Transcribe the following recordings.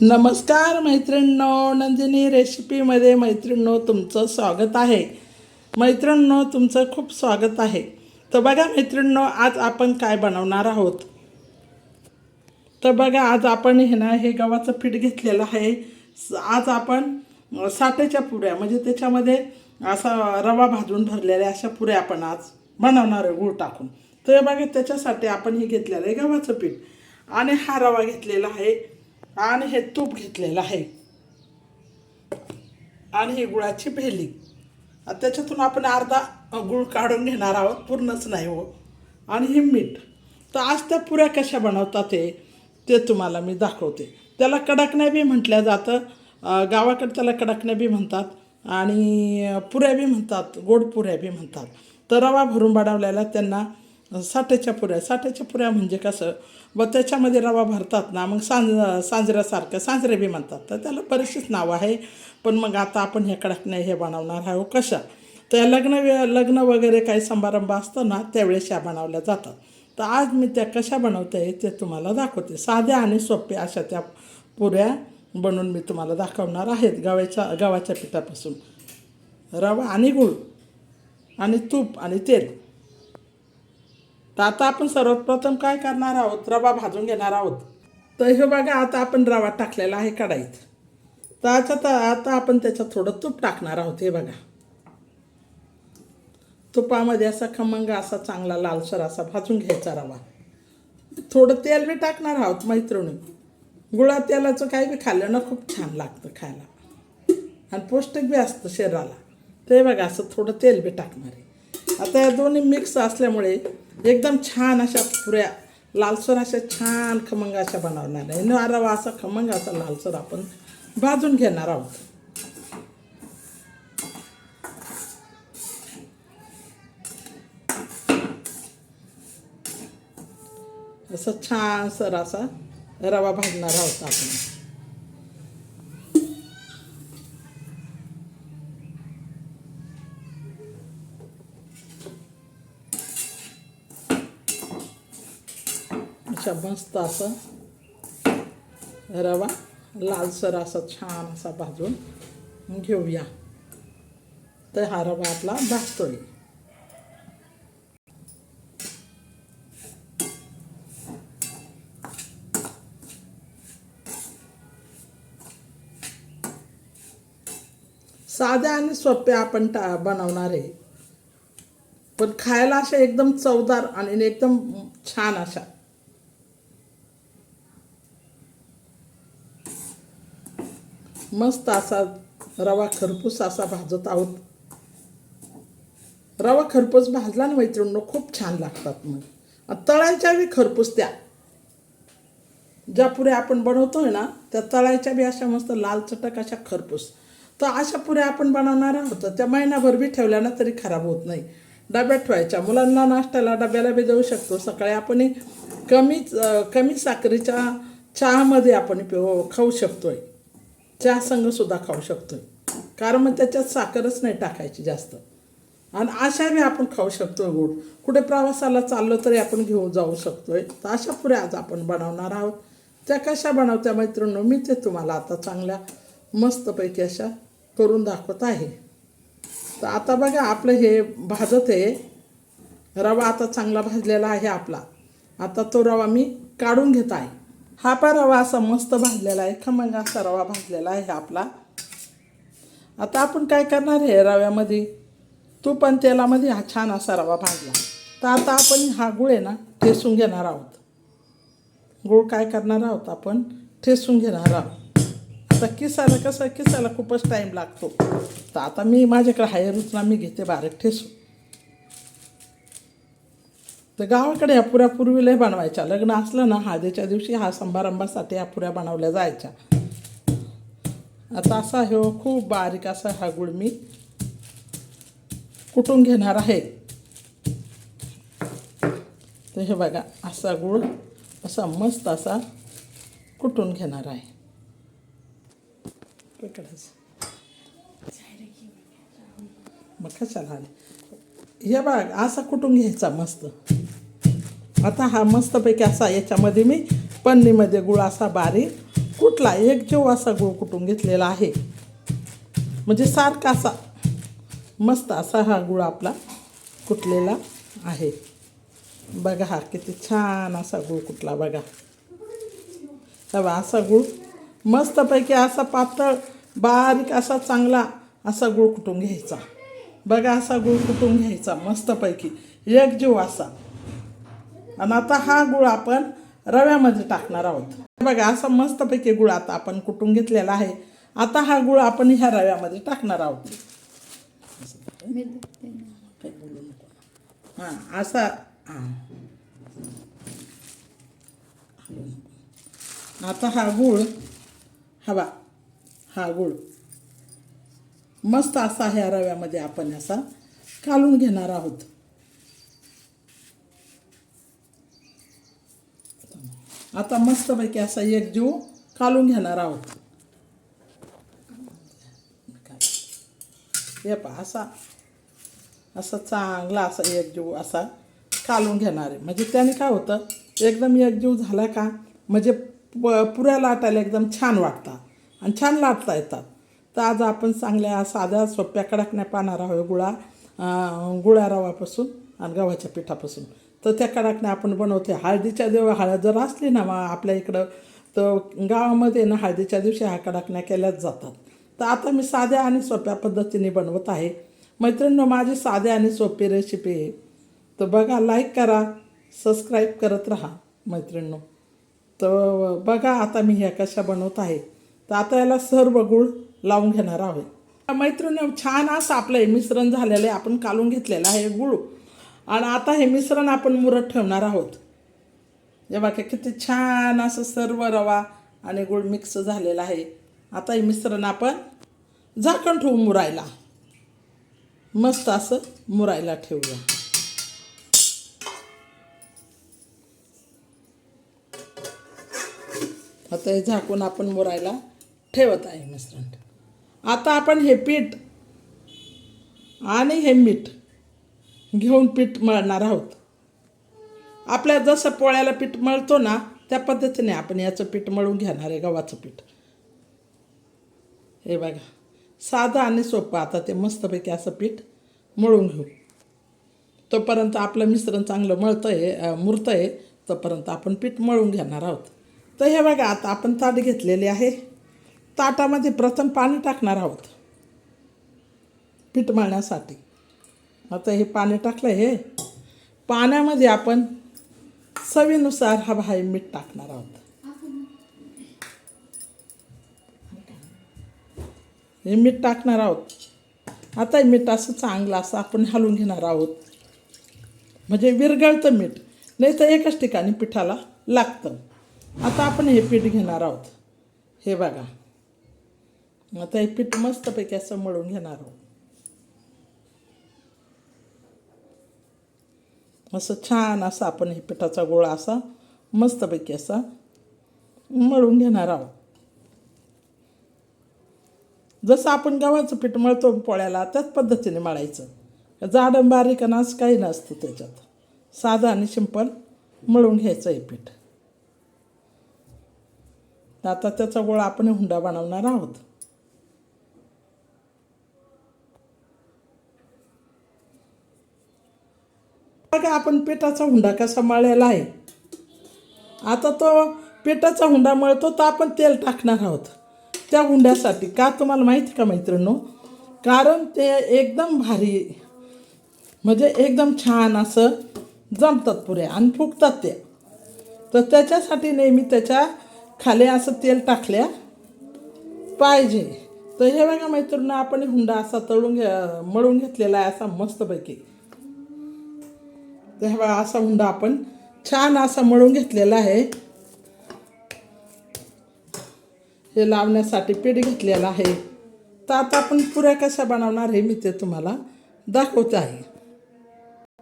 नमस्कार मैत्रिणींनो नंदिनी रेसिपीमध्ये मैत्रिणींनो तुमचं स्वागत आहे. मैत्रिणींनो तुमचं खूप स्वागत आहे. तर बघा मैत्रिणींनो आज आपण काय बनवणार आहोत? तर बघा आज आपण हे ना हे गव्हाचं पीठ घेतलेलं आहे. स- आज आपण साठेच्या पुऱ्या म्हणजे त्याच्यामध्ये असा रवा भाजून भरलेल्या अशा पुऱ्या आपण आज बनवणार आहे गूळ टाकून. तर हे बघा त्याच्यासाठी आपण हे घेतलेलं आहे गव्हाचं पीठ. आणि हा रवा घेतलेला आहे आणि हे तूप घेतलेलं आहे. आणि ही गुळाची भेली. त्याच्यातून आपण अर्धा गुळ काढून घेणार आहोत पूर्णच नाही हो. आणि हे मीठ. तर आज त्या पुऱ्या कशा बनवतात ते ते तुम्हाला मी दाखवते. त्याला कडकण्या बी म्हटल्या जातं. गावाकडे त्याला कडकण्या बी म्हणतात. आणि पुऱ्या बी म्हणतात गोड पुऱ्या बी म्हणतात. तर रवा भरून बनवलेला त्यांना साठ्याच्या पुऱ्या साठ्याच्या पुऱ्या म्हणजे कसं? व त्याच्यामध्ये रवा भरतात ना मग सांज सांजऱ्यासारखं सांजरे बी म्हणतात. तर त्याला बरेचशीच नावं आहे. पण मग आता आपण हे नाही हे बनवणार आहे कशा? तर लग्न वे- लग्न वगैरे काही समारंभ असतो ना त्यावेळेस या बनवल्या जातात. तर आज मी त्या कशा बनवते ते तुम्हाला दाखवते. साध्या आणि सोप्या अशा त्या पुऱ्या बनवून मी तुम्हाला दाखवणार आहेत गव्याच्या गव्हाच्या पिठापासून. रवा आणि गूळ आणि तूप आणि तेल. तर आता आपण सर्वप्रथम काय करणार आहोत? रवा भाजून घेणार आहोत. तर हे बघा आता आपण रवा टाकलेला आहे कढाईत. तर आता तर आता आपण त्याच्यात थोडं तूप टाकणार आहोत हे बघा. तुपामध्ये असा खमंग असा चांगला लालसर असा भाजून घ्यायचा रवा. थोडं तेल बी टाकणार आहोत मैत्रिणी. गुळा तेलाचं काही बी खाल्लं ना खूप छान लागतं खायला. आणि पौष्टिक बी असतं शरीराला. ते बघा असं थोडं तेल बी टाकणार आहे. आता या दोन्ही मिक्स असल्यामुळे एकदम छान अशा पुऱ्या लालसर अशा छान खमंग अशा बनवणार आहे. न रवा असा खमंग असा लालसर आपण भाजून घेणार आहोत. असं छान सर असा रवा भाजणार आहोत आपण. अशा मस्त असं रवा लालसर असा छान असा भाजून घेऊया. तर हा रवा आपला भाजतोय. साध्या आणि सोप्या आपण टा बनवणार आहे. पण खायला अशा एकदम चवदार आणि एकदम छान अशा मस्त असा रवा खरपूस असा भाजत आहोत. रवा खरपूस भाजला ना मैत्रिणीनं खूप छान लागतात मग. आणि तळायच्या बी खरपूस त्या ज्या पुऱ्या आपण बनवतोय ना त्या तळायच्या बी अशा मस्त लाल चटक अशा खरपूस. तर अशा पुऱ्या आपण बनवणार आहोत त्या महिनाभर बी ठेवल्या ना तरी खराब होत नाही. डब्यात ठेवायच्या. मुलांना नाश्त्याला डब्याला बी देऊ शकतो. सकाळी आपण कमी कमी साखरेच्या चहामध्ये आपण पिऊ खाऊ शकतोय. चहा संग सुद्धा खाऊ शकतो. कारण मग त्याच्यात साखरच नाही टाकायची जास्त. आणि अशा बी आपण खाऊ शकतो गोड. कुठे प्रवासाला चाललो तरी आपण घेऊन जाऊ शकतोय. तर अशा पुऱ्या आज आपण बनवणार आहोत. त्या कशा बनवत्या मैत्रिणी मी ते तुम्हाला आता चांगल्या मस्तपैकी अशा करून दाखवत आहे. तर आता बघा आपलं हे भाजत आहे. रवा आता चांगला भाजलेला आहे आपला. आता तो रवा मी काढून घेत आहे. हा पण रवा असा मस्त भाजलेला आहे. खमंग असा रवा भाजलेला आहे आपला. आता आपण काय करणार आहे रव्यामध्ये? तूप आणि तेलामध्ये हा छान असा रवा भाजला. तर आता आपण हा गुळ आहे ना ठेसून घेणार आहोत. गुळ काय करणार आहोत आपण? ठेसून घेणार आहोत. आता किसायला कसं किसायला खूपच टाईम लागतो. तर आता मी माझ्याकडे हाय रुचना मी घेते बारीक ठेसून. तर गावाकडे अपुऱ्या पूर्वीलाही बनवायच्या. लग्न असलं ना हळदीच्या दिवशी हा संभारंभासाठी अपुऱ्या बनवल्या जायच्या. आता असा हो खूप बारीक असा हा गुळ मी कुटून घेणार आहे. तर हे बघा असा गुळ असा मस्त असा कुटून घेणार आहे. मग कशाला आले? हे बघ असा कुटून घ्यायचा मस्त. आता हा मस्तपैकी असा याच्यामध्ये मी पन्नीमध्ये गुळ असा बारीक कुठला एक जीव असा गुळ कुटून घेतलेला आहे. म्हणजे सारखा असा मस्त असा हा गुळ आपला कुटलेला आहे. बघा हा किती छान असा गुळ कुटला बघा. तेव्हा असा गुळ मस्तपैकी असा पातळ बारीक असा चांगला असा गुळ कुटून घ्यायचा. बघा असा गुळ कुटून घ्यायचा मस्तपैकी. एक जीव असा. आणि आता हा गुळ आपण रव्यामध्ये टाकणार आहोत. बघा असा मस्तपैकी गुळ आता आपण कुटून घेतलेला आहे. आता हा गुळ आपण ह्या रव्यामध्ये टाकणार आहोत. हां असा हां. आता हा गूळ हवा हा गूळ. मस्त असा ह्या रव्यामध्ये आपण असा कालून घेणार आहोत. आता मस्तपैकी असा एक जीव कालून घेणार आहोत. हे पहा असा असा चांगला असा एकजीव असा कालून घेणार आहे. म्हणजे त्याने काय होतं एकदम एकजीव झाला का म्हणजे प पुऱ्या लाटायला एकदम छान वाटतात आणि छान लाटता येतात. तर आज आपण चांगल्या साध्या सोप्या कडकण्या पाहणार आहोत गुळा गुळ्या गुळा रवापासून आणि गव्हाच्या पिठापासून. तर त्या कडाकण्या आपण बनवते हळदीच्या देव हळद जर असली ना मग आपल्या इकडं तर गावामध्ये ना हळदीच्या दिवशी ह्या कडाकण्या केल्याच जातात. तर आता मी साध्या आणि सोप्या पद्धतीने बनवत आहे. मैत्रिणींनो माझी साध्या आणि सोपी रेसिपी आहे. तर बघा लाईक करा सबस्क्राईब करत राहा मैत्रिणींनो. तर बघा आता मी ह्या कशा बनवत आहे. तर आता याला सर्व गुळ लावून घेणार आहोत. मैत्रिणी छान असं आपलं हे मिश्रण झालेलं आहे. आपण कालून घेतलेलं आहे गुळ. आणि आता हे मिश्रण आपण मुरत ठेवणार आहोत. हे बाकी किती छान असं सर्व रवा आणि गुळ मिक्स झालेला आहे. आता हे मिश्रण आपण झाकण ठेवू मुरायला. मस्त असं मुरायला ठेवूया. आता हे झाकून आपण मुरायला ठेवत आहे मिश्रण. आता आपण हे पीठ आणि हे मीठ घेऊन पीठ मळणार आहोत. आपल्या जसं पोळ्याला पीठ मळतो ना त्या पद्धतीने आपण याचं पीठ मळून घेणार आहे गव्हाचं पीठ. हे बघा साधं आणि सोपं आता ते मस्तपैकी असं पीठ मळून घेऊ. तोपर्यंत आपलं मिश्रण चांगलं मळतं आहे मुरतं आहे तोपर्यंत आपण पीठ मळून घेणार आहोत. तर हे बघा आता आपण ताट घेतलेले आहे. ताटामध्ये प्रथम पाणी टाकणार आहोत. पीठ मळण्यासाठी. आता हे पाणी टाकलं हे. पाण्यामध्ये आपण चवीनुसार हा भाई मीठ टाकणार आहोत. हे मीठ टाकणार आहोत. आता हे मीठ असं चांगलं असं आपण हलवून घेणार आहोत. म्हणजे विरघळतं मीठ. नाही तर एकाच ठिकाणी पिठाला लागतं. आता आपण हे पीठ घेणार आहोत. हे बघा. आता हे पीठ मस्तपैकी असं मळून घेणार आहोत. असं छान असं आपण हे पिठाचा गोळा असा मस्तपैकी असा मळून घेणार आहोत. जसं आपण गव्हाचं पीठ मळतो पोळ्याला त्याच पद्धतीने मळायचं. जाडं बारीक आणि असं काही नसतं त्याच्यात. साधं आणि सिंपल मळून घ्यायचं हे पीठ. आता त्याचा गोळा आपण हुंडा बनवणार आहोत. बघा आपण पेटाचा हुंडा कसा मळायला आहे. आता तो पेटाचा हुंडा मळतो तर आपण तेल टाकणार आहोत. त्या हुंड्यासाठी का तुम्हाला माहिती का मैत्रिणो कारण ते एकदम भारी म्हणजे एकदम छान असं जमतात पुरे आणि फुगतात त्या तर त्याच्यासाठी नेहमी त्याच्याखाली असं तेल टाकल्या पाहिजे. तर हे बघा मैत्रिणी आपण हुंडा असा तळून घे मळून घेतलेला आहे असा मस्तपैकी. तर हे असा हुंडा आपण छान असा मळून घेतलेला आहे. हे लावण्यासाठी पीठ घेतलेलं आहे. तर आता आपण पुऱ्या कशा बनवणार हे मी ते तुम्हाला दाखवत आहे.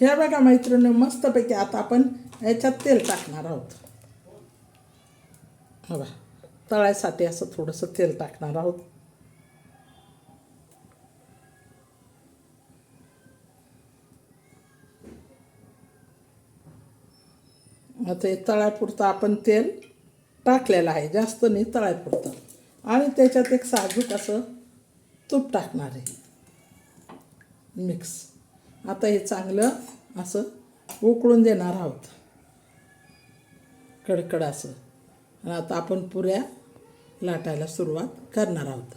ह्या बघा मैत्रिणी मस्तपैकी आता आपण याच्यात तेल टाकणार आहोत. हा तळ्यासाठी तळायसाठी असं थोडंसं तेल टाकणार आहोत. आता हे तळापुरतं आपण तेल टाकलेलं आहे. जास्त नाही तळ्यापुरतं. आणि त्याच्यात एक साजूक असं तूप टाकणार आहे. मिक्स. आता हे चांगलं असं उकळून देणार आहोत. कडकड असं. आणि आता आपण पुऱ्या लाटायला सुरुवात करणार आहोत.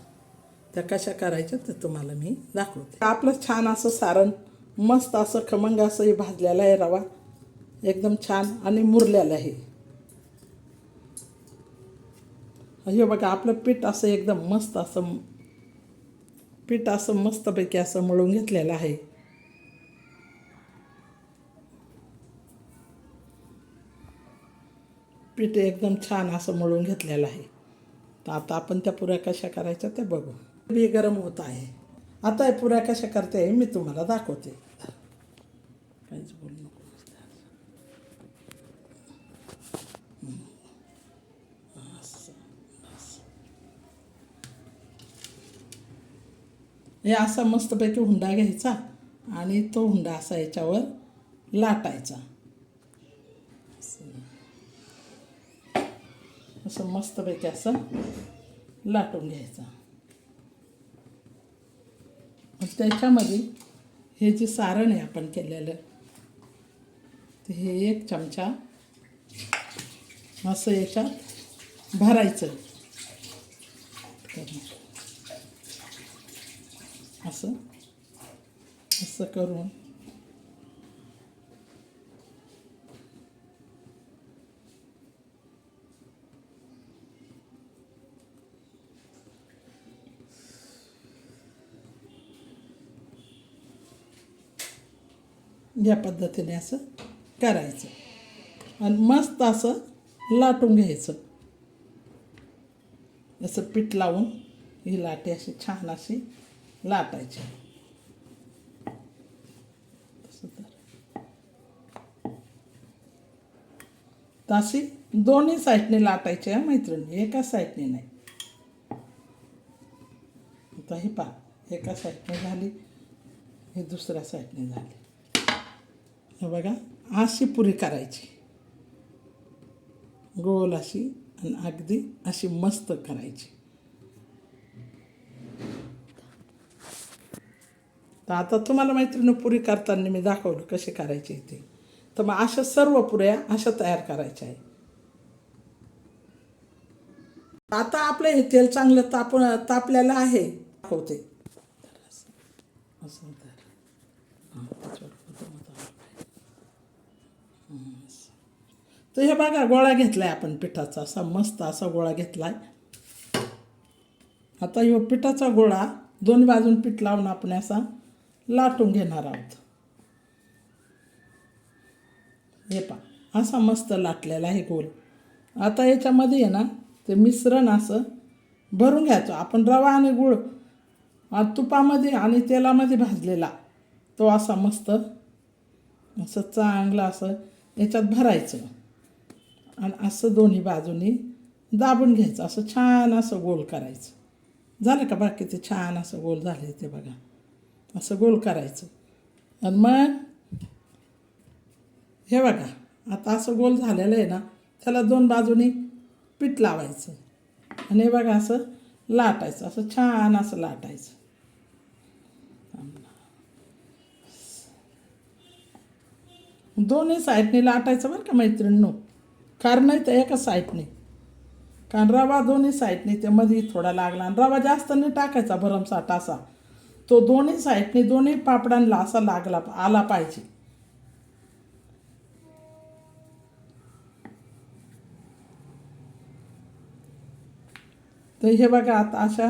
त्या कशा करायच्या ते तुम्हाला मी दाखवते. आपलं छान असं सारण मस्त असं खमंग असं हे भाजलेलं आहे रवा. एकदम छान आणि मुरलेलं आहे. हे बघा आपलं पीठ असं एकदम मस्त असं पीठ असं मस्तपैकी असं मळून घेतलेलं आहे. पीठ एकदम छान असं मळून घेतलेलं आहे. तर आता आपण त्या पुऱ्या कशा करायच्या त्या बघू. बी गरम होत आहे. आता पुऱ्या कशा करते मी तुम्हाला दाखवते. काहीच बोलू हे असा मस्तपैकी हुंडा घ्यायचा आणि तो हुंडा असा याच्यावर लाटायचा. असं मस्तपैकी असं लाटून घ्यायचा. मग त्याच्यामध्ये हे जे सारण आहे आपण केलेलं ते हे एक चमचा असं याच्यात भरायचं. असं? असं करून. या पद्धतीने असं करायचं. आणि मस्त असं लाटून घ्यायचं. असं पीठ लावून ही लाटी अशी छान अशी लाटायची. तशी दोन्ही साईडने लाटायची आहे मैत्रिणी एका साईडने नाही. आता ही पहा एका साईडने झाली ही दुसऱ्या साईडने झाली. हे बघा अशी पुरी करायची. गोल अशी आणि अगदी अशी मस्त करायची. तर आता तुम्हाला मैत्रिणी पुरी करताना मी दाखवलं कशी करायची ते. तर मग अशा सर्व पुऱ्या अशा तयार करायच्या आहे आता आपलं हे तेल चांगलं ताप तापलेलं आहे. दाखवते. तर. असं. तर हे बघा गोळा घेतलाय आपण पिठाचा. असा मस्त असा गोळा घेतलाय. आता ह्यो पिठाचा गोळा दोन बाजून पीठ लावून आपण असा लाटून घेणार आहोत. हे पा असा मस्त लाटलेला आहे गोल. आता याच्यामध्ये आहे ना ते मिश्रण असं भरून घ्यायचं. आपण रवा आणि गुळ तुपामध्ये आणि तेलामध्ये भाजलेला तो असा मस्त असं चांगला असं याच्यात भरायचं. आणि असं दोन्ही बाजूनी दाबून घ्यायचं. असं छान असं गोल करायचं. झालं का बाकी ते छान असं गोल झाले ते बघा. असं गोल करायचं. आणि मग हे बघा आता असं गोल झालेलं आहे ना त्याला दोन बाजूनी पीठ लावायचं. आणि हे बघा असं लाटायचं असं छान असं लाटायचं. दोन्ही साईडने लाटायचं बरं का मैत्रिणीनो? कारण नाही तर एका साईडने. कारण रवा दोन्ही साईडने ते मध्ये थोडा लागला आणि रवा जास्त नाही टाकायचा भरमसाठ असा. तो दोन्ही साईडने दोन्ही पापडांना असा लागला आला पाहिजे. तर हे बघा आता अशा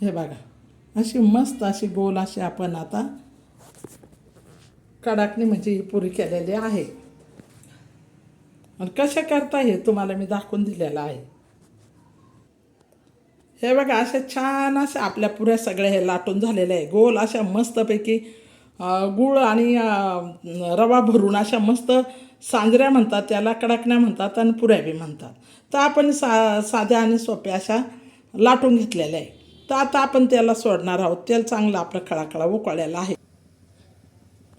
हे बघा अशी मस्त अशी गोल अशी आपण आता कडाकणी म्हणजे ही पुरी केलेली आहे. आणि कशा करता हे तुम्हाला मी दाखवून दिलेलं आहे. हे बघा अशा छान अशा आपल्या पुऱ्या सगळ्या हे लाटून झालेल्या आहे. गोल अशा मस्तपैकी गूळ गुळ आणि रवा भरून अशा मस्त सांजऱ्या म्हणतात त्याला कडकण्या म्हणतात आणि पुऱ्या बी म्हणतात. तर आपण सा साध्या आणि सोप्या अशा लाटून घेतलेल्या आहे. तर आता आपण त्याला सोडणार आहोत. तेल चांगलं आपलं खळाखळा उकळलेलं आहे.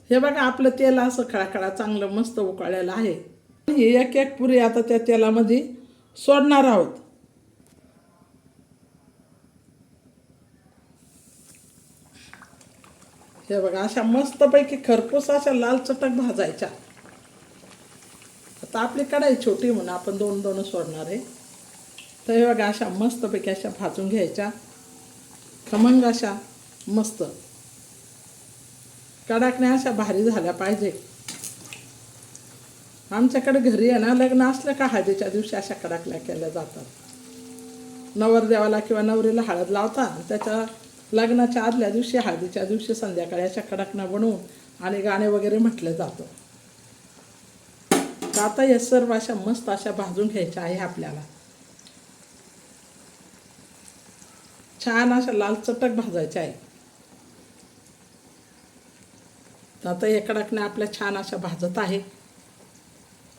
हे बघा आपलं तेल असं खळाखळा चांगलं मस्त उकळलेलं आहे. ही एक एक पुरी आता त्या तेलामध्ये सोडणार आहोत. हे बघा अशा मस्तपैकी खरपूस अशा लाल चटक भाजायच्या. आता आपली कढाई छोटी म्हणून आपण दोन दोन सोडणार आहे. तर हे बघा अशा मस्तपैकी अशा भाजून घ्यायच्या. खमंग अशा मस्त. कडाकण्या अशा भारी झाल्या पाहिजे. आमच्याकडे घरी आहे ना लग्न असलं का हळदीच्या दिवशी अशा कडाकल्या केल्या जातात. नवरदेवाला किंवा नवरीला हळद लावता त्याच्या लग्नाच्या आदल्या दिवशी हळदीच्या दिवशी संध्याकाळी अशा कडाकण्या बनवून आणि गाणे वगैरे म्हटलं जातं. तर आता या सर्व अशा मस्त अशा भाजून घ्यायच्या आहे आपल्याला. छान अशा लाल चटक भाजायच्या आहे. तर आता या कडाकण्या आपल्या छान अशा भाजत आहे.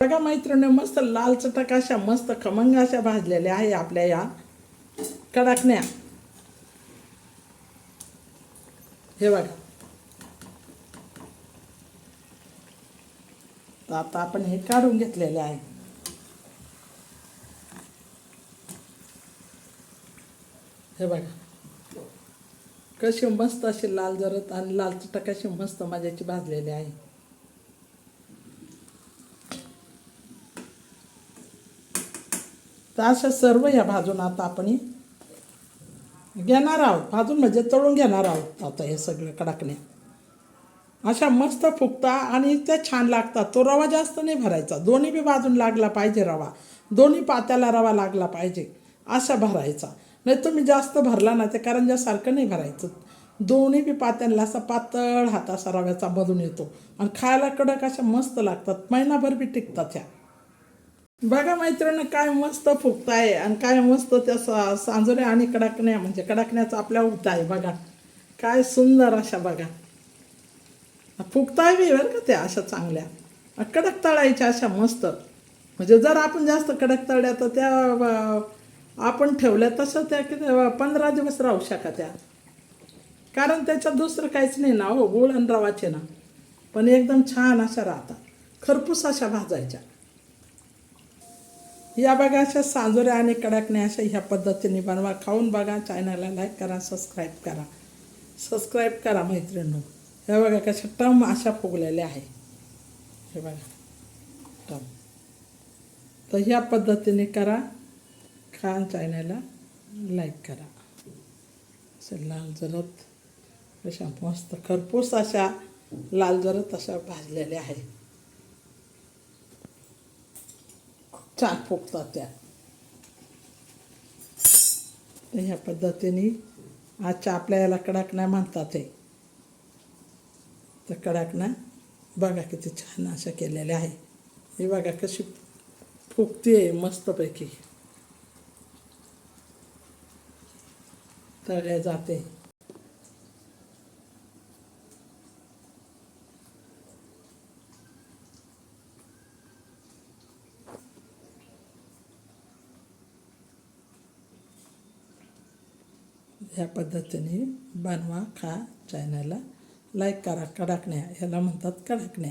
बघा मैत्रिणी मस्त लाल चटक अशा मस्त खमंग अशा भाजलेल्या आहे आपल्या या कडाकण्या हे बघा. तर आता आपण हे काढून घेतलेले आहे. हे बघा. कशी मस्त अशी लाल जरत आणि लाल चटक अशी मस्त माझ्याची भाजलेली आहे. तर अशा सर्व या भाजून आता आपण घेणार आहोत. भाजून म्हणजे तळून घेणार आहोत. आता हे सगळं कडाकण्या अशा मस्त फुगता आणि त्या छान लागतात. तो रवा जास्त नाही भरायचा. दोन्ही बी बाजून लागला पाहिजे रवा. दोन्ही पात्याला रवा लागला पाहिजे. असा भरायचा. नाही तुम्ही जास्त भरला ना ते करंजासारखं नाही भरायचं. दोन्ही बी पात्यांना असा पातळ हात असा रव्याचा मधून येतो. आणि खायला कडक अशा मस्त लागतात. महिनाभर बी टिकतात ह्या. बघा मैत्रिणी काय मस्त फुगताय आणि काय मस्त त्या सा सांजोऱ्या आणि कडाकण्या म्हणजे कडाकण्याचा आपल्या उठत आहे बघा. काय सुंदर अशा बघा. फुगताय बी बरं का त्या अशा चांगल्या. कडक तळायच्या अशा मस्त. म्हणजे जर आपण जास्त कडक तळल्या तर त्या आपण ठेवल्या तसं त्या किती पंधरा दिवस राहू शका त्या. कारण त्याच्यात दुसरं काहीच नाही ना हो गुळ आणि रवाचे ना. पण एकदम छान अशा राहतात. खरपूस अशा भाजायच्या. या बघा अशा सांजोऱ्या आणि कडाकण्या अशा ह्या पद्धतीने बनवा. खाऊन बघा चॅनलला लाईक करा सबस्क्राईब करा. सबस्क्राईब करा मैत्रिणी हे बघा कशा टम अशा फुगलेल्या आहे. हे बघा टम. तर ह्या पद्धतीने करा खान चॅनलला लाईक करा. असे लाल जरत अशा मस्त खरपूस अशा लाल जरत अशा भाजलेल्या आहे चार फुकतात फुगतात त्या. तर ह्या पद्धतीने आजच्या आपल्या याला कडाकण्या म्हणतात हे. तर कडाकण्या बघा किती छान अशा केलेल्या आहे. हे बघा कशी फुगते मस्तपैकी. तळल्या जाते. त्या पद्धतीने बनवा खा चॅनलला लाईक करा कडाकण्या ह्याला म्हणतात कडाकण्या.